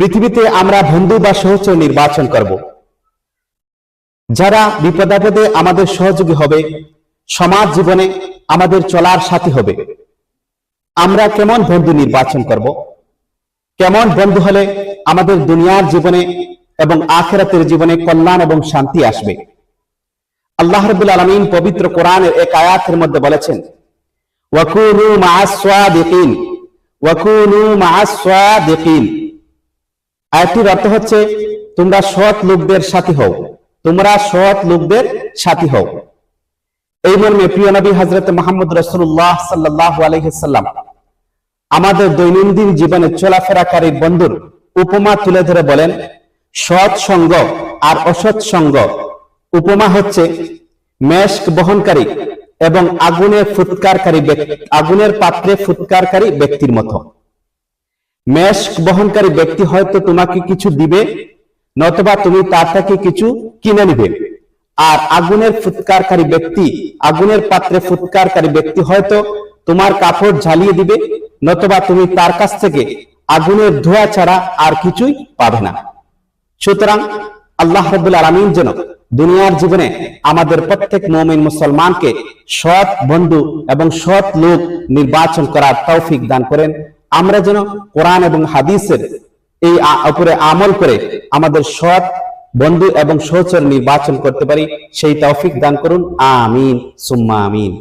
পৃথিবীতে আমরা বন্ধু বা সহচর নির্বাচন করব। যারা বিপদাপদে আমাদের সহযোগী হবে, সমাজ জীবনে আমাদের চলার সাথী হবে। আমরা কেমন বন্ধু নির্বাচন করব? কেমন বন্ধু হলে আমাদের দুনিয়ার জীবনে এবং আখেরাতের জীবনে কল্যাণ এবং শান্তি আসবে? আল্লাহ রবুল আলমিন পবিত্র কোরআনের এক আয়াতের মধ্যে বলেছেন ওয়াকুনু মাআস-সাদিকিন ওয়াকুনু মাআস-সাদিকিন আয়াতটির অর্থ হচ্ছে, তোমরা সৎ লোকদের সাথী হও। তোমরা সৎ লোকদের সাথী হও। এই মর্মে প্রিয় নবী হজরত মোহাম্মদ রসুল্লাহ সাল্লাহ আলহিসাল্লাম আমাদের দৈনন্দিন জীবনে চলাফেরাকারী বন্ধুর উপমা তুলে ধরে বলেন, সৎ সঙ্গ আর অসৎ সঙ্গ। উপমা হচ্ছে মেশক বহনকারী এবং আগুনের ফুৎকারকারী ব্যক্তি আগুনের পাত্রে ফুৎকারকারী ব্যক্তির মতো। মেশক বহনকারী ব্যক্তি হয়তো তোমাকে কিছু দিবে, নতবা তুমি তার থেকে কিছু কিনে নিবে। আর আগুনের ফুৎকারকারী ব্যক্তি, আগুনের পাত্রে ফুৎকারকারী ব্যক্তি হয়তো তোমার কাপড় ঝালিয়ে দিবে, নতবা তুমি তার কাছ থেকে আগুনের ধোঁয়া ছাড়া আর কিছুই পাবে না। সুতরাং আল্লাহ রবুল আলমিন যেন দুনিয়ার জীবনে আমাদের প্রত্যেক মমিন মুসলমানকে সৎ বন্ধু এবং সৎ লোক নির্বাচন করার তৌফিক দান করেন। আমরা যেন কোরআন এবং হাদিসের এই উপরে আমল করে আমাদের সৎ বন্ধু এবং সহচর নির্বাচন করতে পারি, সেই তৌফিক দান করুন। আমিন। সুম্মা আমিন।